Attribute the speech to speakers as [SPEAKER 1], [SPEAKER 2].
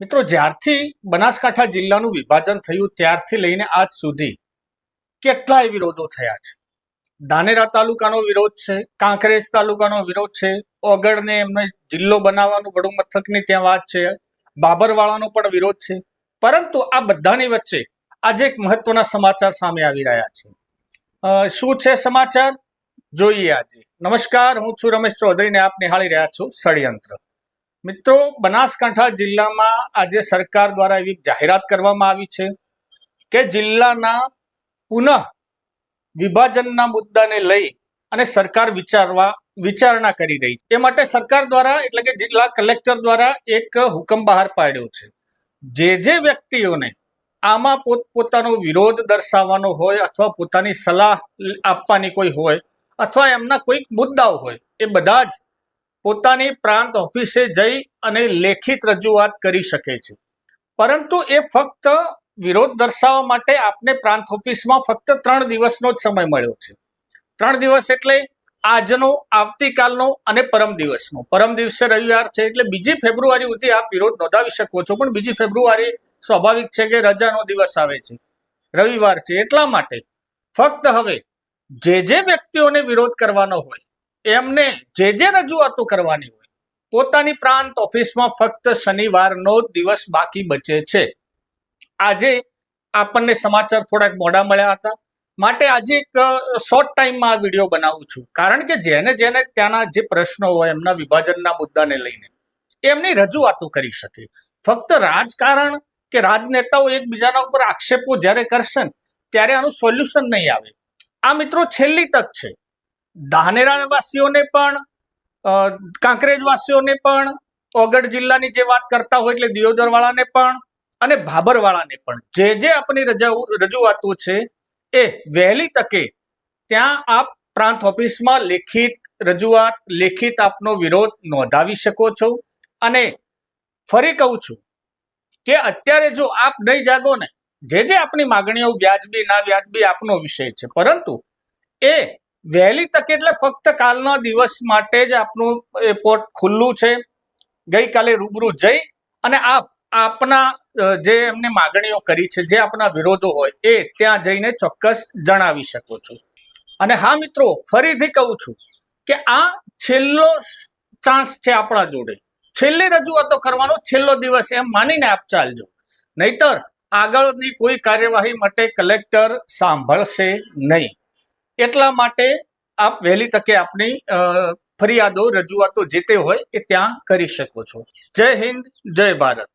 [SPEAKER 1] મિત્રો, જ્યારથી બનાસકાંઠા જિલ્લાનું વિભાજન થયું, ત્યારથી લઈને આજ સુધી કેટલાય વિરોધો થયા છે. ધાનેરા તાલુકાનો વિરોધ છે, કાંકરેજ તાલુકાનો વિરોધ છે, ઓગળને એમને જિલ્લો બનાવવાનું વડું મથકની ત્યાં વાત છે, બાબરવાળાનો પણ વિરોધ છે. પરંતુ આ બધાની વચ્ચે આજે એક મહત્વના સમાચાર સામે આવી રહ્યા છે. શું છે સમાચાર? જોઈએ આજે. નમસ્કાર, હું છું રમેશ ચૌધરીને આપ નિહાળી રહ્યા છું ષડયંત્ર મિત્રો, બનાસકાંઠા જિલ્લામાં આજે સરકાર દ્વારા એવી જાહેરાત કરવામાં આવી છે કે જિલ્લાના પુનઃ વિભાજનના મુદ્દાને લઈ અને સરકાર વિચારવા, વિચારણા કરી રહી એ માટે સરકાર દ્વારા, એટલે કે જિલ્લા કલેક્ટર દ્વારા એક હુકમ બહાર પાડ્યો છે. જે જે વ્યક્તિઓને આમાં પોતપોતાનો વિરોધ દર્શાવવાનો હોય અથવા પોતાની સલાહ આપવાની કોઈ હોય અથવા એમના કોઈક મુદ્દાઓ હોય, એ બધા જ પોતાની પ્રાંત ઓફિસે જઈ અને લેખિત રજૂઆત કરી શકે છે. પરંતુ એ ફક્ત વિરોધ દર્શાવવા માટે આપને પ્રાંત ઓફિસમાં ફક્ત ત્રણ દિવસનો જ સમય મળ્યો છે. ત્રણ દિવસ એટલે આજનો, આવતીકાલનો અને પરમ દિવસનો. પરમ દિવસે રવિવાર છે એટલે બીજી ફેબ્રુઆરી સુધી આપ વિરોધ નોંધાવી શકો છો. પણ બીજી ફેબ્રુઆરી સ્વાભાવિક છે કે રજાનો દિવસ આવે છે. રવિવાર છે એટલા માટે. ફક્ત હવે જે જે વ્યક્તિઓને વિરોધ કરવાનો હોય એમને જે જે રજૂઆતો કરવાની હોય, પોતાની પ્રાંત ઓફિસમાં ફક્ત શનિવારનો દિવસ બાકી બચે છે. આજે આપણને સમાચાર થોડાક મોડા મળ્યા હતા. માટે આજે એક શોર્ટ ટાઈમમાં આ વીડિયો બનાવું છું. કારણ કે જેને જેને ત્યાંના જે પ્રશ્નો હોય, એમના વિભાજનના મુદ્દાને લઈને, એમની રજૂઆતો કરી શકે. ફક્ત રાજકારણ કે રાજનેતાઓ એકબીજાના ઉપર આક્ષેપો જ્યારે કરશે ત્યારે આનું સોલ્યુશન નહીં આવે. આ મિત્રો છેલ્લી તક છે. વાસીઓને પણ કાંકરેજવાસીઓને પણ, ઓગઢ જિલ્લાની જે વાત કરતા હોય એટલે દિયોદરવાળાને પણ અને ભાબરવાળાને પણ. જે જે આપણી રજૂઆતો છે એ વહેલી તકે ત્યાં આપ પ્રાંત ઓફિસમાં લેખિત રજૂઆત, લેખિત આપનો વિરોધ નોંધાવી શકો છો. અને ફરી કહું છું કે અત્યારે જો આપ નહીં જાગો ને, જે જે આપણી માગણીઓ વ્યાજબી, ના વ્યાજબી આપનો વિષય છે, પરંતુ એ વહેલી તકે એટલે ફક્ત કાલના દિવસ માટે જ આપનું એ પોર્ટ ખુલ્લું છે. ગઈકાલે રૂબરૂ જઈ અને આપ, આપના જે એમને માગણીઓ કરી છે, જે આપના વિરોધો હોય, એ ત્યાં જઈને ચોક્કસ જણાવી શકો છો. અને હા મિત્રો, ફરીથી કહું છું કે આ છેલ્લો ચાન્સ છે આપણા જોડે. છેલ્લી રજૂઆતો કરવાનો છેલ્લો દિવસ એમ માનીને આપ ચાલજો. નહીતર આગળની કોઈ કાર્યવાહી માટે કલેક્ટર સાંભળશે નહીં. એટલા માટે આપ વહેલી તકે આપની ફરિયાદો, રજૂઆતો જે તે હોય એ ત્યાં કરી શકો છો. જય હિન્દ, જય ભારત.